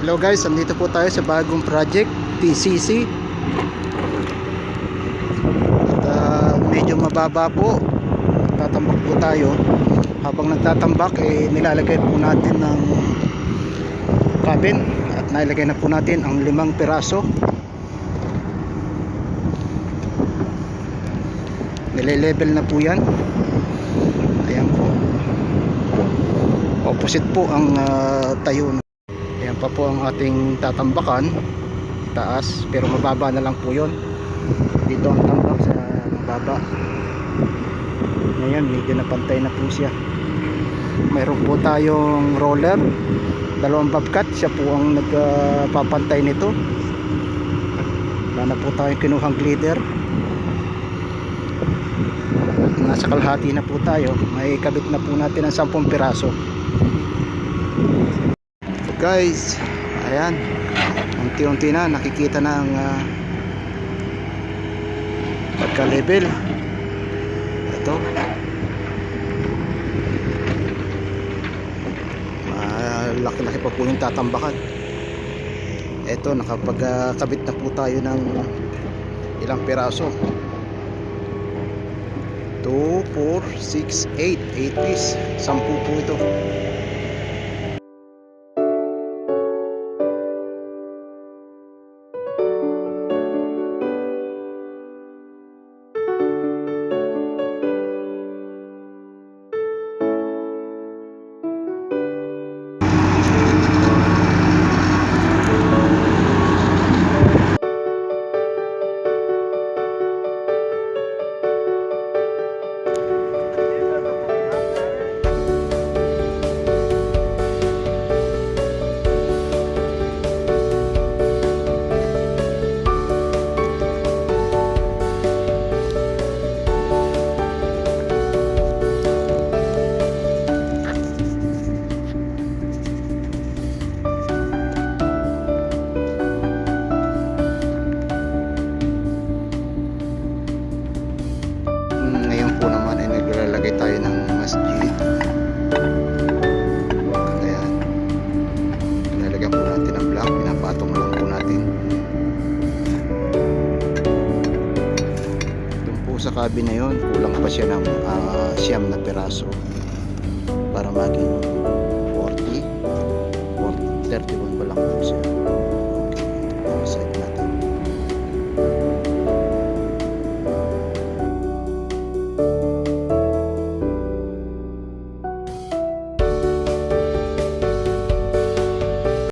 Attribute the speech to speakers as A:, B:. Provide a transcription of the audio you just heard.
A: Hello guys, andito po tayo sa bagong project, TCC. At ah, medyo mababa po. Tatambak po tayo. Habang nagtatambak, eh, nilalagay po natin ng cabin. At nilagay na po natin ang limang piraso. Nile-level na po yan. Ayan po. Opposite po ang ah, tayo pa po ang ating tatambakan. Taas pero mababa na lang po yon dito ang tambak sa mababa ngayon medyo napantay na po siya. Mayroon po tayong roller. Dalawang bobcat. Siya po ang nagpapantay nito. Wala na po tayong kinuhang glider nasa kalahati na po tayo. May kabit na po natin ang 10 piraso guys. Ayan. Unti-unti na nakikita na ang uh, pagka level ito. Laki-laki pa po yung tatambakan. Ito nakapagkabit na po tayo ng ilang piraso. 2, 4, 6, 8 8 piece. 10 po ito sa cabin na yon kulang pa siya ng ah, siyam na piraso para maging